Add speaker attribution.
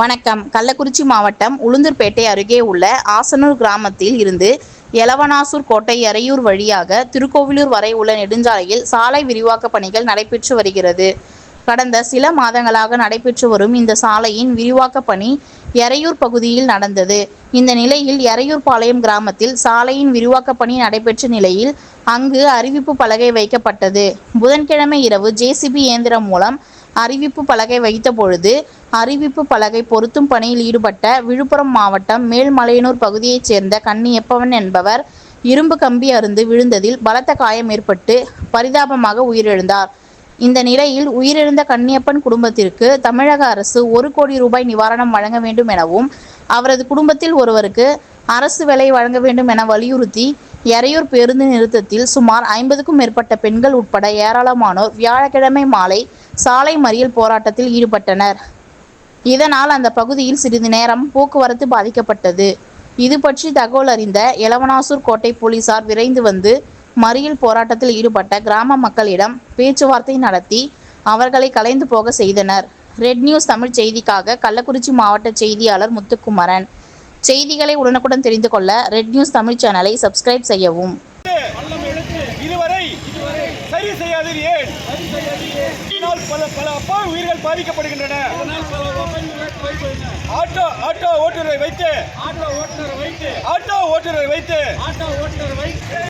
Speaker 1: வணக்கம். கள்ளக்குறிச்சி மாவட்டம் உளுந்தூர்பேட்டை அருகே உள்ள ஆசனூர் கிராமத்தில் இருந்து எலவனாசூர் கோட்டை எறையூர் வழியாக திருக்கோவிலூர் வரை உள்ள நெடுஞ்சாலையில் சாலை விரிவாக்க பணிகள் நடைபெற்று வருகிறது. கடந்த சில மாதங்களாக நடைபெற்று வரும் இந்த சாலையின் விரிவாக்க பணி எறையூர் பகுதியில் நடந்தது. இந்த நிலையில் எறையூர்பாளையம் கிராமத்தில் சாலையின் விரிவாக்க பணி நடைபெற்ற நிலையில் அங்கு அறிவிப்பு பலகை வைக்கப்பட்டது. புதன்கிழமை இரவு ஜேசிபி இயந்திரம் மூலம் அறிவிப்பு பலகை வைத்த பொழுது அறிவிப்பு பலகை பொருத்தும் பணியில் ஈடுபட்ட விழுப்புரம் மாவட்டம் மேல்மலையனூர் பகுதியைச் சேர்ந்த கன்னியப்பவன் என்பவர் இரும்பு கம்பி அருந்து விழுந்ததில் பலத்த காயம் ஏற்பட்டு பரிதாபமாக உயிரிழந்தார். இந்த நிலையில் உயிரிழந்த கன்னியப்பன் குடும்பத்திற்கு தமிழக அரசு ஒரு கோடி ரூபாய் நிவாரணம் வழங்க வேண்டும் எனவும் அவரது குடும்பத்தில் ஒருவருக்கு அரசு வேலை வழங்க வேண்டும் என வலியுறுத்தி எறையூர் பேருந்து நிறுத்தத்தில் சுமார் ஐம்பதுக்கும் மேற்பட்ட பெண்கள் உட்பட ஏராளமானோர் வியாழக்கிழமை மாலை சாலை மறியல் போராட்டத்தில் ஈடுபட்டனர். இதனால் அந்த பகுதியில் சிறிது நேரம் போக்குவரத்து பாதிக்கப்பட்டது. இது பற்றி தகவல் அறிந்த எலவனாசூர் கோட்டை போலீசார் விரைந்து வந்து மறியல் போராட்டத்தில் ஈடுபட்ட கிராம மக்களிடம் பேச்சுவார்த்தை நடத்தி அவர்களை கலைந்து போக செய்தனர். ரெட் நியூஸ் தமிழ் செய்திக்காக கள்ளக்குறிச்சி மாவட்ட செய்தியாளர் முத்துக்குமரன். செய்திகளை உடனுக்குடன் தெரிந்து கொள்ள ரெட் நியூஸ் தமிழ் சேனலை சப்ஸ்கிரைப் செய்யவும்.
Speaker 2: இதுவரை சரி செய்யாதீர் ஏன்? இதனால் பல பல அப்பா உயிர்கள் பாதிக்கப்படுகின்றன. ஆட்டோ ஆட்டோ ஓட்டுநரை வைத்து.
Speaker 3: ஆட்டோ ஓட்டுநரை வைத்து.
Speaker 2: ஆட்டோ ஓட்டுநரை வைத்து.
Speaker 3: ஆட்டோ ஓட்டுநரை வைத்து.